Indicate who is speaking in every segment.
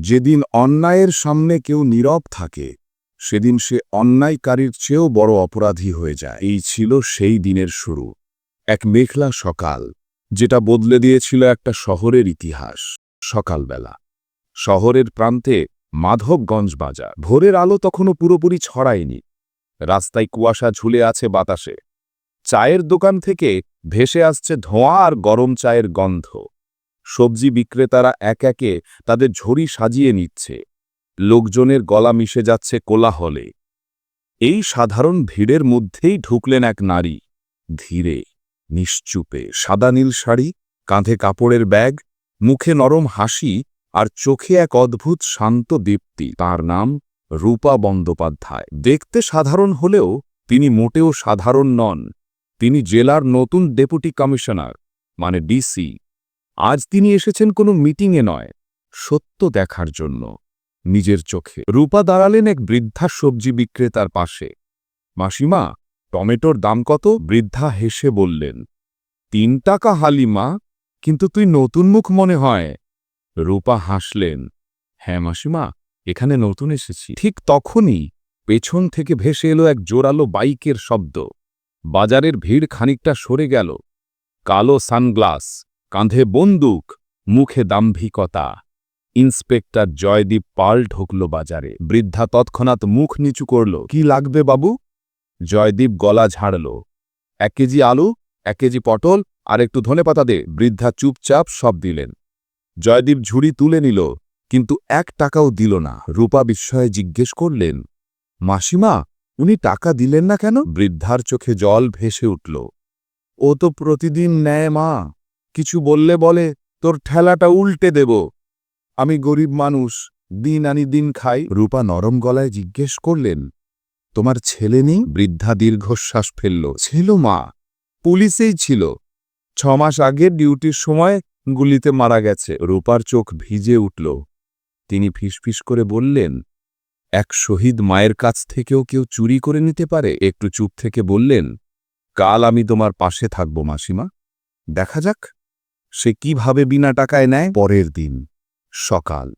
Speaker 1: যেদিন অন্যায়ের সামনে কেউ নীরব থাকে, সেদিন সে অন্যায়কারীর চেয়েও বড় অপরাধী হয়ে যায়। এই ছিল সেই দিনের শুরু। এক মেঘলা সকাল, যেটা বদলে দিয়েছিল একটা শহরের ইতিহাস। সকালবেলা, শহরের প্রান্তে মাধবগঞ্জ বাজার। ভোরের আলো তখনও পুরোপুরি ছড়ায়নি। রাস্তায় কুয়াশা ঝুলে আছে বাতাসে। চায়ের দোকান থেকে ভেসে আসছে ধোঁয়া আর গরম চায়ের গন্ধ। সবজি বিক্রেতারা এক একে তাদের ঝুড়ি সাজিয়ে নিচ্ছে। লোকজনের গলা মিশে যাচ্ছে কোলাহলে। এই সাধারণ ভিড়ের মধ্যেই ঢুকলেন এক নারী। ধীরে, নিশ্চুপে সাদা নীল শাড়ি, কাঁধে কাপড়ের ব্যাগ, মুখে নরম হাসি আর চোখে এক অদ্ভুত শান্ত দীপ্তি। তার নাম রূপা বন্দ্যোপাধ্যায়। দেখতে সাধারণ হলেও তিনি মোটেও সাধারণ নন। তিনি জেলার নতুন ডেপুটি কমিশনার মানে ডিসি। আজ তিনি এসেছেন কোনো মিটিংয়ে নয়, সত্য দেখার জন্য। নিজের চোখে রূপা দাঁড়ালেন এক বৃদ্ধা সবজি বিক্রেতার পাশে। মাসিমা, টমেটোর দাম কত? বৃদ্ধা হেসে বললেন, তিন টাকা হালিমা কিন্তু তুই নতুন মুখ মনে হয়। রূপা হাসলেন হ্যাঁ মাসিমা, এখানে নতুন এসেছি। ঠিক তখনই পেছন থেকে ভেসে এলো এক জোরালো বাইকের শব্দ। বাজারের ভিড় খানিকটা সরে গেল। কালো সানগ্লাস কাঁধে বন্দুক, মুখে দাম্ভিকতা। ইন্সপেক্টর জয়দীপ পাল ঢুকল বাজারে। বৃদ্ধা তৎক্ষণাৎ মুখ নিচু করল, কি লাগবে বাবু? জয়দীপ গলা ঝাড়ল, এক কেজি আলু, এক কেজি পটল, আর একটু ধনেপাতা দে। বৃদ্ধা চুপচাপ সব দিলেন। জয়দীপ ঝুড়ি তুলে নিল, কিন্তু এক টাকাও দিল না। রূপা বিস্ময়ে জিজ্ঞেস করলেন, মাসিমা, উনি টাকা দিলেন না কেন? বৃদ্ধার চোখে জল ভেসে উঠল, ও তো প্রতিদিন নেয় মা। কিছু বললে বলে, তোর ঠেলাটা উল্টে দেব। আমি গরিব মানুষ, দিন আনি দিন খাই। রূপা নরম গলায় জিজ্ঞেস করলেন, তোমার ছেলে নেই? বৃদ্ধা দীর্ঘশ্বাস ফেলল, ছিল মা। পুলিশেই ছিল। ছ মাস আগে ডিউটির সময় গুলিতে মারা গেছে। রূপার চোখ ভিজে উঠল। তিনি ফিসফিস করে বললেন, এক শহীদ মায়ের কাছ থেকেও কেউ চুরি করে নিতে পারে? একটু চুপ থেকে বললেন, কাল আমি তোমার পাশে থাকব মাসিমা। দেখা যাক। সে কীভাবে বিনা টাকায় নেয়? পরের দিন সকাল।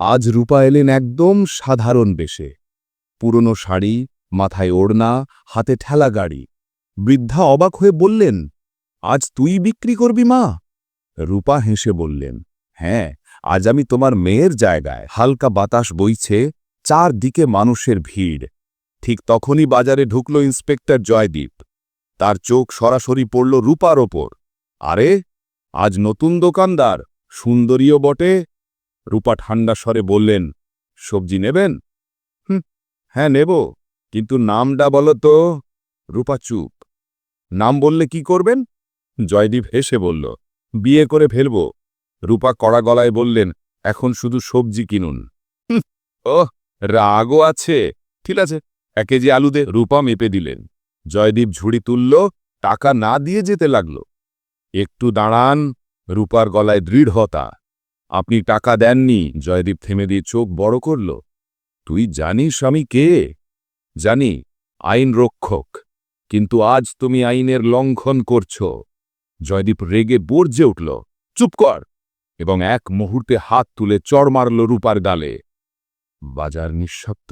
Speaker 1: আজ রূপা এলেন একদম সাধারণ বেশে। পুরনো শাড়ি, মাথায় ওড়না, হাতে ঠেলা গাড়ি। বৃদ্ধা অবাক হয়ে বললেন, আজ তুই বিক্রি করবি মা? রূপা হেসে বললেন হ্যাঁ আজ আমি তোমার মেয়ের জায়গায়। হালকা বাতাস বইছে, চারদিকে মানুষের ভিড়। ঠিক তখনই বাজারে ঢুকল ইন্সপেক্টর জয়দীপ। তার চোখ সরাসরি পড়ল রূপার ওপর। আরে আজ নতুন দোকানদার, সুন্দরীও বটে। রূপা ঠান্ডা স্বরে বললেন, সবজি নেবেন? হুম হ্যাঁ নেব। কিন্তু নামটা বলো তো। রূপা চুপ। নাম বললে কি করবেন? জয়দীপ হেসে বলল, বিয়ে করে ফেলব। রূপা কড়া গলায় বললেন, এখন শুধু সবজি কিনুন। ও রাগও আছে। ঠিক আছে, এক কেজি আলু দে রূপা মেপে দিলেন। জয়দীপ ঝুড়ি তুলল, টাকা না দিয়ে যেতে লাগল। একটু দাঁড়ান, রূপার গলায় দৃঢ়তা। আপনি টাকা দেননি, জয়দীপ থেমে দিয়ে চোখ বড় করল। তুই জানিস আমি কে? জানি, আইন রক্ষক। কিন্তু আজ তুমি আইনের লঙ্ঘন করছ। জয়দীপ রেগে বর্জে উঠল। চুপ কর! এবং এক মুহূর্তে হাত তুলে চড় মারল রূপার গালে। বাজার নিঃশব্দ।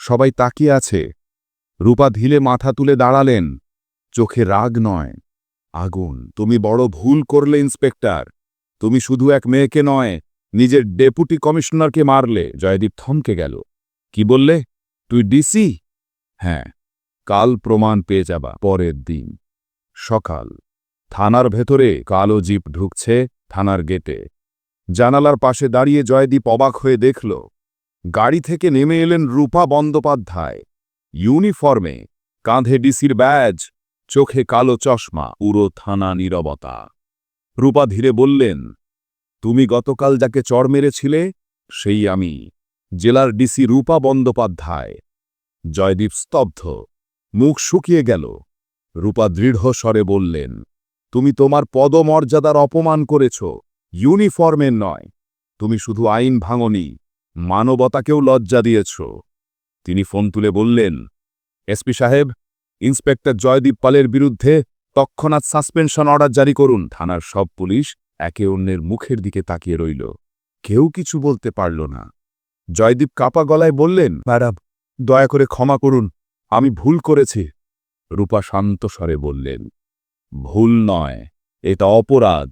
Speaker 1: সবাই তাকিয়ে আছে। রূপা ধীলে মাথা তুলে দাঁড়ালেন। চোখে রাগ নয়। আগুন। তুমি বড় ভুল করলে, ইন্সপেক্টর। তুমি শুধু এক মেয়েকে নয়, নিজের ডেপুটি কমিশনারকে মারলে। জয়দীপ থমকে গেল। কি বললে? তুই ডিসি? হ্যাঁ। কাল প্রমাণ পেয়ে যাবা, পরের দিন। সকাল। থানার ভেতরে কালো জিপ ঢুকছে থানার গেটে। জানালার পাশে দাঁড়িয়ে জয়দীপ অবাক হয়ে দেখল, গাড়ি থেকে নেমে এলেন রূপা বন্দ্যোপাধ্যায়। ইউনিফর্মে, কাঁধে ডিসির ব্যাজ। চোখে কালো চশমা পুরো থানা নীরবতা। রূপা ধীরে বললেন, তুমি গতকাল যাকে চড় মেরেছিলে, সেই আমি। জেলার ডিসি রূপা বন্দ্যোপাধ্যায়। জয়দীপ স্তব্ধ। মুখ শুকিয়ে গেল। রূপা দৃঢ় স্বরে বললেন, তুমি তোমার পদমর্যাদার অপমান করেছ। ইউনিফর্মের নয়। তুমি শুধু আইন ভাঙনি, মানবতাকেও লজ্জা দিয়েছ। তিনি ফোন তুলে বললেন, এসপি সাহেব ইন্সপেক্টর জয়দীপ পালের বিরুদ্ধে তৎক্ষণাৎ সাসপেনশন অর্ডার জারি করুন। থানার সব পুলিশ একে অন্যের মুখের দিকে তাকিয়ে রইল। কেউ কিছু বলতে পারল না। জয়দীপ কাপা গলায় বললেন, ম্যাডাম, দয়া করে ক্ষমা করুন, আমি ভুল করেছি। রূপা শান্ত স্বরে বললেন, ভুল নয়, এটা অপরাধ,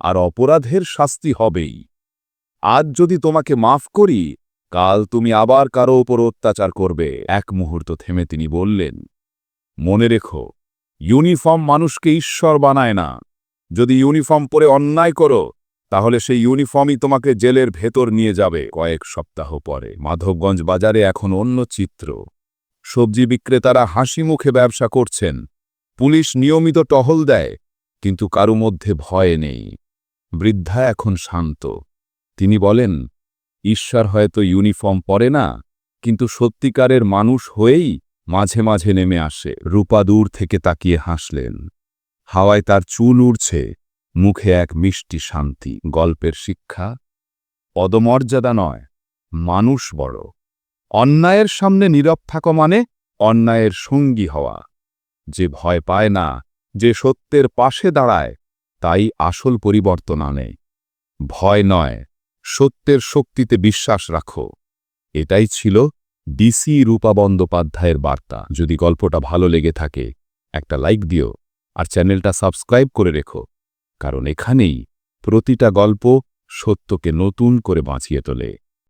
Speaker 1: আর অপরাধের শাস্তি হবেই। আজ যদি তোমাকে মাফ করি, কাল তুমি আবার কারও ওপর অত্যাচার করবে। এক মুহূর্ত থেমে তিনি বললেন মনে রেখো, ইউনিফর্ম মানুষকে ঈশ্বর বানায় না। যদি ইউনিফর্ম পরে অন্যায় করো, তাহলে সেই ইউনিফর্মই তোমাকে জেলের ভেতর নিয়ে যাবে। কয়েক সপ্তাহ পরে মাধবগঞ্জ বাজারে এখন অন্য চিত্র। সবজি বিক্রেতারা হাসি মুখে ব্যবসা করছেন। পুলিশ নিয়মিত টহল দেয়, কিন্তু কারও মধ্যে ভয় নেই। বৃদ্ধা এখন শান্ত। তিনি বলেন, ঈশ্বর হয়তো ইউনিফর্ম পরে না, কিন্তু সত্যিকারের মানুষ হয়েই মাঝে মাঝে নেমে আসে। রূপা দূর থেকে তাকিয়ে হাসলেন। হাওয়ায় তার চুল উড়ছে। মুখে এক মিষ্টি শান্তি। গল্পের শিক্ষা? পদমর্যাদা নয়, মানুষ বড়। অন্যায়ের সামনে নীরব থাকা মানে অন্যায়ের সঙ্গী হওয়া। যে ভয় পায় না, যে সত্যের পাশে দাঁড়ায়, তাই আসল পরিবর্তন আনে। ভয় নয়, সত্যের শক্তিতে বিশ্বাস রাখো। এটাই ছিল ডিসি রূপা বন্দ্যোপাধ্যায়ের বার্তা। যদি গল্পটা ভালো লেগে থাকে, একটা লাইক দিও আর চ্যানেলটা সাবস্ক্রাইব করে রেখো। কারণ এখানেই প্রতিটা গল্প সত্যকে নতুন করে বাঁচিয়ে তোলে।